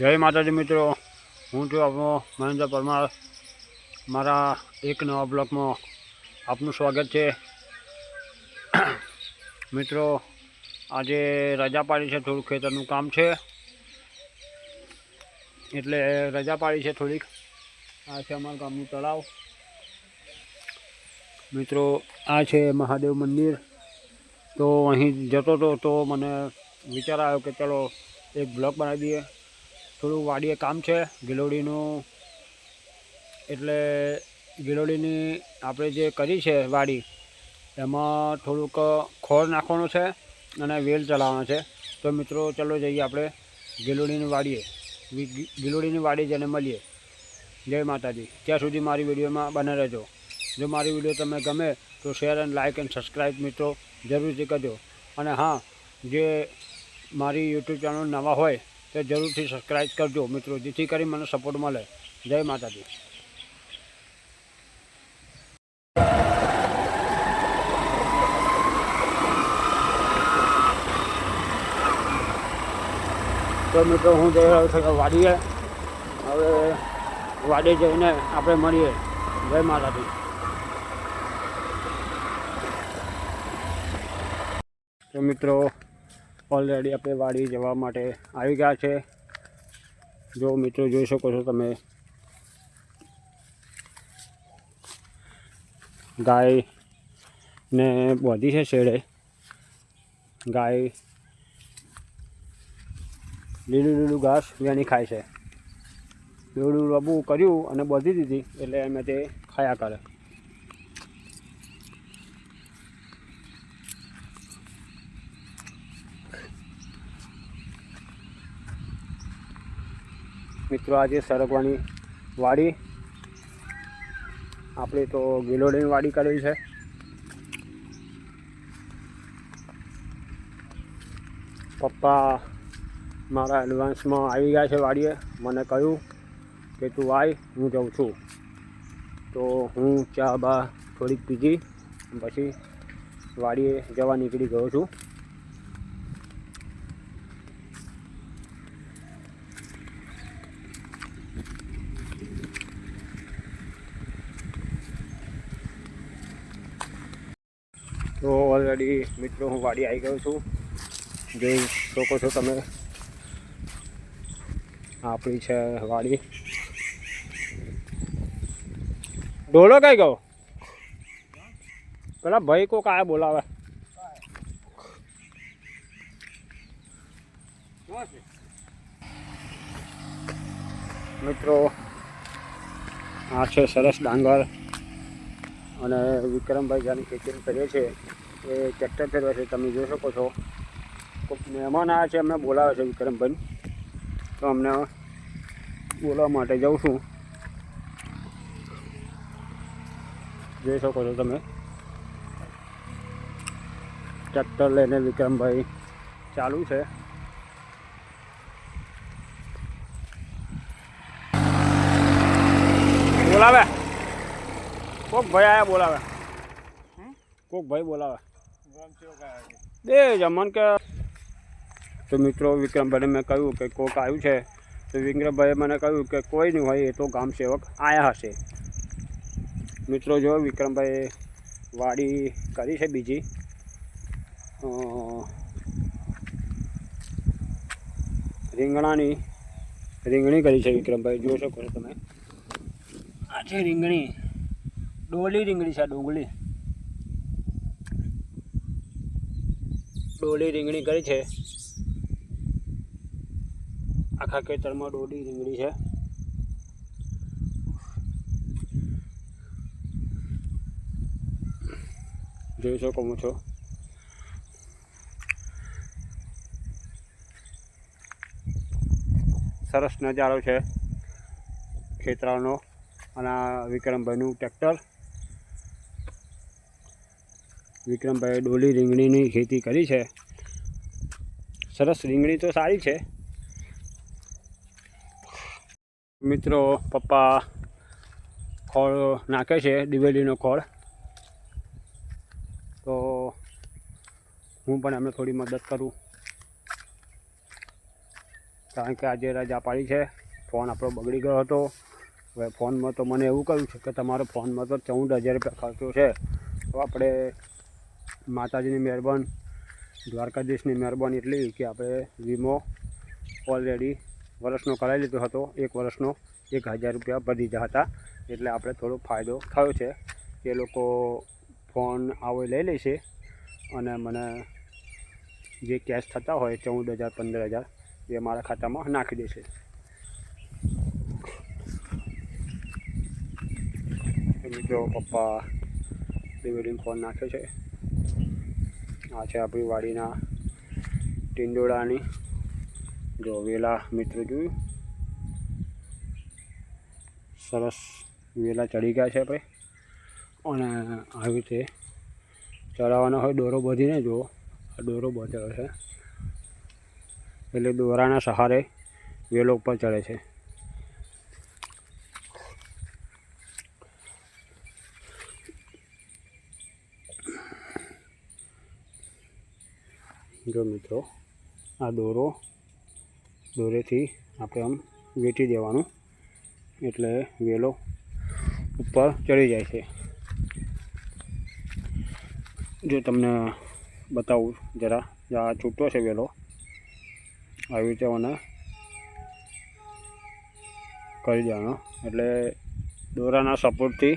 જય માતાજી મિત્રો. હું છું આપણો મહેન્દ્ર પરમાર. મારા એક નવા બ્લોકમાં આપનું સ્વાગત છે. મિત્રો, આજે રજા પાડી છે થોડુંક ખેતરનું કામ છે. એટલે રજા પાડી છે થોડીક. આ છે અમારા ગામનું તળાવ. મિત્રો, આ છે મહાદેવ મંદિર. તો અહીં જતો હતો તો મને વિચાર આવ્યો કે ચલો એક બ્લોક બનાવી દઈએ. થોડું વાડીએ કામ છે. ગિલોડીનું એટલે ગિલોડીની આપણે જે કરી છે વાડી, એમાં થોડુંક ખોર નાખવાનું છે અને વેલ ચલાવવાનો છે. તો મિત્રો, ચલો જઈએ આપણે ગિલોડીની વાડીએ. ગિલોડીની વાડી જેને મળીએ. જય માતાજી. ત્યાં સુધી મારી વિડીયોમાં બને રહેજો. જો મારી વીડિયો તમને ગમે તો share and like and subscribe મિત્રો જરૂરથી કરજો. અને હા, જે મારી યુટ્યુબ ચેનલ નવા હોય તો જરૂરથી સબસ્ક્રાઈબ કરજો મિત્રો, જેથી કરી મને સપોર્ટ મળે. જય માતાજી. તો મિત્રો, હું જઈ રહ્યો છું વાડીએ. હવે વાડી જઈને આપણે મળીએ. જય માતાજી. તો મિત્રો ઓલરેડી આપણે વાડી જવા માટે આવી ગયા છે. જો મિત્રો જોઈ શકો છો તમે. ગાય ને બોધી છે શેડે. ગાય લીલું લીલું ઘાસ વેણી ખાય છે. લીલું રબું કર્યું અને બોધી દીધી એટલે એમ તે ખાયા કરે. મિત્રો, આજે સરગવાની વાડી. આપણે તો ગિલોડીની વાડી કરેલી છે. પપ્પા મારા એડવાન્સમાં આવી ગયા છે વાડીએ. મને કહ્યું કે, તું આય, હું જાઉં છું. તો હું ચા બા થોડીક પીધી. પછી વાડીએ જવા નીકળી ગયો છું. તો ઓલરેડી મિત્રો, હું વાડી આવી ગયો છું. જોઈ શકો છો તમે. આપણી છે વાડી. ડોલો કઈ ગયો? પેલા ભાઈ કોક કાય બોલાવે. મિત્રો, આ છે સરસ ડાંગર. અને વિક્રમભાઈ જાની ખેતી કરીએ છીએ એ ટ્રેક્ટર ફેરવે છે, તમે જોઈ શકો છો. મહેમાન આવ્યા છે અમને બોલાવે છે વિક્રમભાઈ. તો અમને બોલાવવા માટે જાઉં છું. જોઈ શકો છો તમે. ટ્રેક્ટર લઈને વિક્રમભાઈ ચાલુ છે બોલાવે કોક ભાઈ આયા બોલાવે. કોક ભાઈ બોલાવે. બે જમણ કે તો મિત્રો વિક્રમભાઈને મેં કહ્યું કે કોક આવ્યું છે. તો વિક્રમભાઈએ મને કહ્યું કે કોઈ નહીં હોય, એ તો ગામ સેવક આયા હશે. મિત્રો જો વિક્રમભાઈ વાડી કરી છે બીજી. રીંગણાની રીંગણી કરી છે વિક્રમભાઈ. જોઈ શકો છો તમે. આ છે રીંગણી. ડોલી રીંગણી છે ડુંગળી. ડોલી રીંગણી કરી છે. આખા ખેતરમાં ડોલી રીંગણી છે. જોઈ શકો છો. સરસ નજારો છે ખેતરાનો અને વિક્રમભાઈનું ટ્રેક્ટર. વિક્રમભાઈએ ડોલી રીંગણીની ખેતી કરી છે. સરસ રીંગણી તો સારી છે. મિત્રો, પપ્પા ખોળ નાખે છે, દિવેલીનો ખોળ. તો હું પણ એમને થોડી મદદ કરું. કારણ કે આજે રજા પાડી છે. ફોન આપણો બગડી ગયો હતો. હવે ફોનમાં તો મને એવું કહ્યું છે કે તમારો ફોનમાં તો ચૌદ હજાર રૂપિયા ખર્ચો છે. તો આપણે માતાજીની મહેરબાન, દ્વારકાધીશની મહેરબાની એટલી કે આપણે વીમો ઓલરેડી વર્ષનો કરાવી લીધો હતો. એક વર્ષનો એક હજાર રૂપિયા ભરી દીધા હતા. એટલે આપણે થોડો ફાયદો થયો છે. એ લોકો ફોન આવો લઈ લેશે અને મને જે કેશ થતા હોય ચૌદ હજાર, પંદર હજાર એ મારા ખાતામાં નાખી દેશે મિત્રો પપ્પા ડિવિડિંગ ફોન નાખ્યો છે. આ છે આપણી વાડીના ટિંડોળાની. જો વેલા મિત્રો જોયું. સરસ વેલા ચડી ગયા છે ભાઈ. અને આવી રીતે ચડાવવાનો હોય દોરો બધીને જો, આ દોરો બધ્યો છે. એટલે દોરાના સહારે વેલો ઉપર ચડે છે. જો મિત્રો આ દોરો, દોરેથી આપણે આમ વેટી દેવાનું. એટલે વેલો ઉપર ચડી જાય છે. જો તમને બતાવું જરા, આ છૂટો છે વેલો. આવી રીતે મને કરી દેવાનો. એટલે દોરાના સપોર્ટથી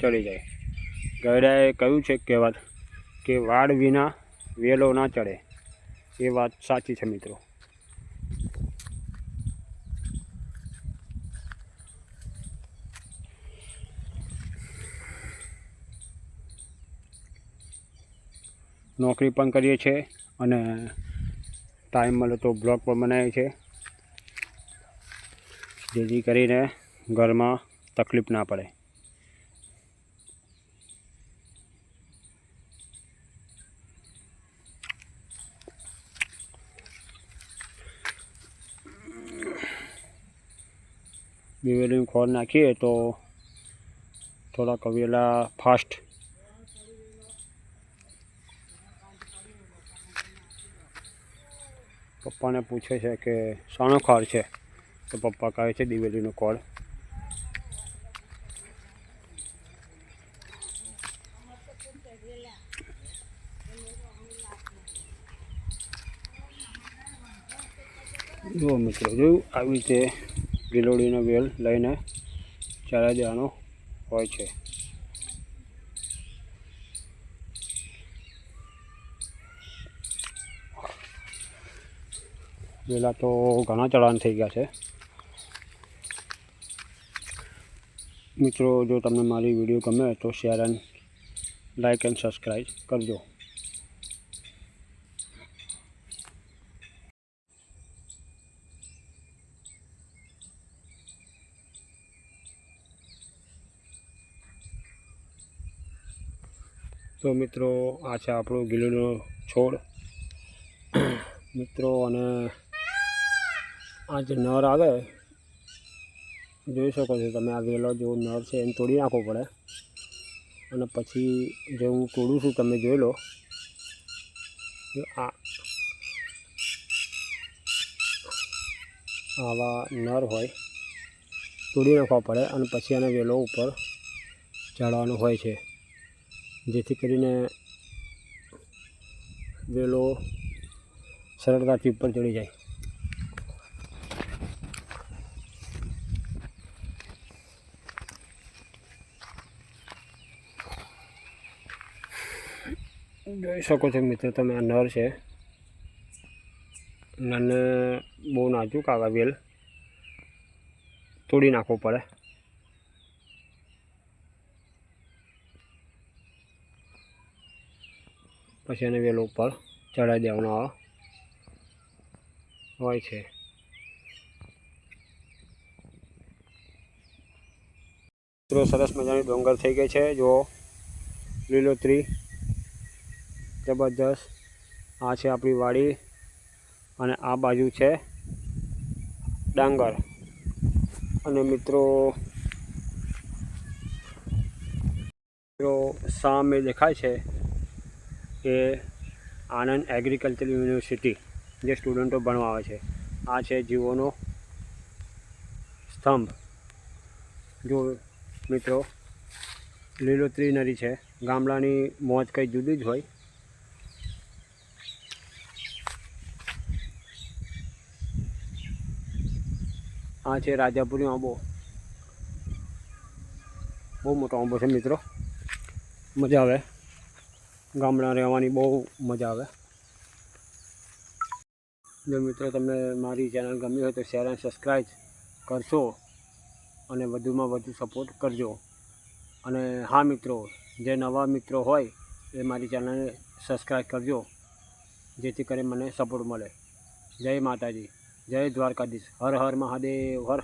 ચડી જાય. ગયડાએ કહ્યું છે કહેવત કે વાડ વિના વેલો ના ચડે. એ વાત સાચી છે મિત્રો. નોકરી પણ કરીએ છીએ અને ટાઈમ મળે તો બ્લોગ પણ બનાવીએ છીએ. જેથી કરીને ઘરમાં તકલીફ ના પડે. દિવેલીનું ખોળ નાખીએ તો થોડાક વેલા ફાસ્ટ પપ્પાને પૂછે છે કે શાનો ખોળ છે? તો પપ્પા કહે છે દિવેલીનો ખોળ. જુઓ મિત્રો, જોયું આવી રીતે ગિલોડીનો વેલ લઈને ચડાવી જવાનો હોય છે. વેલા તો ઘણા ચડાણ થઈ ગયા છે. મિત્રો, જો તમને મારી વીડિયો ગમે તો share and like and subscribe કરજો. તો મિત્રો, આ છે આપણો ગીલીનો છોડ. મિત્રો, અને આ જે નર આવે, જોઈ શકો છો તમે, આ વેલો જેવો નર છે, એને તોડી નાખવો પડે. અને પછી જે હું તોડું છું, તમે જોઈ લો. આ આવા નર હોય, તોડી નાખવા પડે અને પછી એને વેલો ઉપર ચડવાનું હોય છે. જેથી કરીને વેલો સરળતાથી ઉપર ચડી જાય. જોઈ શકો છો મિત્રો, તમે આ નર છે. અને બહુ નાજુક આવે વેલ તોડી નાખવો પડે. પછી એને વેલ ઉપર ચડાવી દેવાનો હોય છે. મિત્રો, સરસ મજાની ડોંગર થઈ ગઈ છે. જો લીલોતરી જબરદસ્ત આ છે આપણી વાડી અને આ બાજુ છે ડાંગર. અને મિત્રો મિત્રો, સામે દેખાય છે એ આનંદ એગ્રીકલ્ચર યુનિવર્સિટી જે સ્ટુડન્ટો ભણવા આવે છે. આ છે જીવોનો સ્તંભ. જો મિત્રો, લીલોતરી નદી છે. ગામડાની મોજ કંઈ જુદી જ હોય. આ છે રાજાપુરી આંબો. બહુ મોટો આંબો છે મિત્રો. મજા આવે. ગામડા રહેવાની બહુ મજા આવે. જો મિત્રો તમને મારી ચેનલ ગમી હોય તો શેર અને સબસ્ક્રાઈબ કરશો અને વધુમાં વધુ સપોર્ટ કરજો. અને હા મિત્રો, જે નવા મિત્રો હોય એ મારી ચેનલને સબસ્ક્રાઈબ કરજો, જેથી કરી મને સપોર્ટ મળે. જય માતાજી, જય દ્વારકાધીશ. હર હર મહાદેવ, હર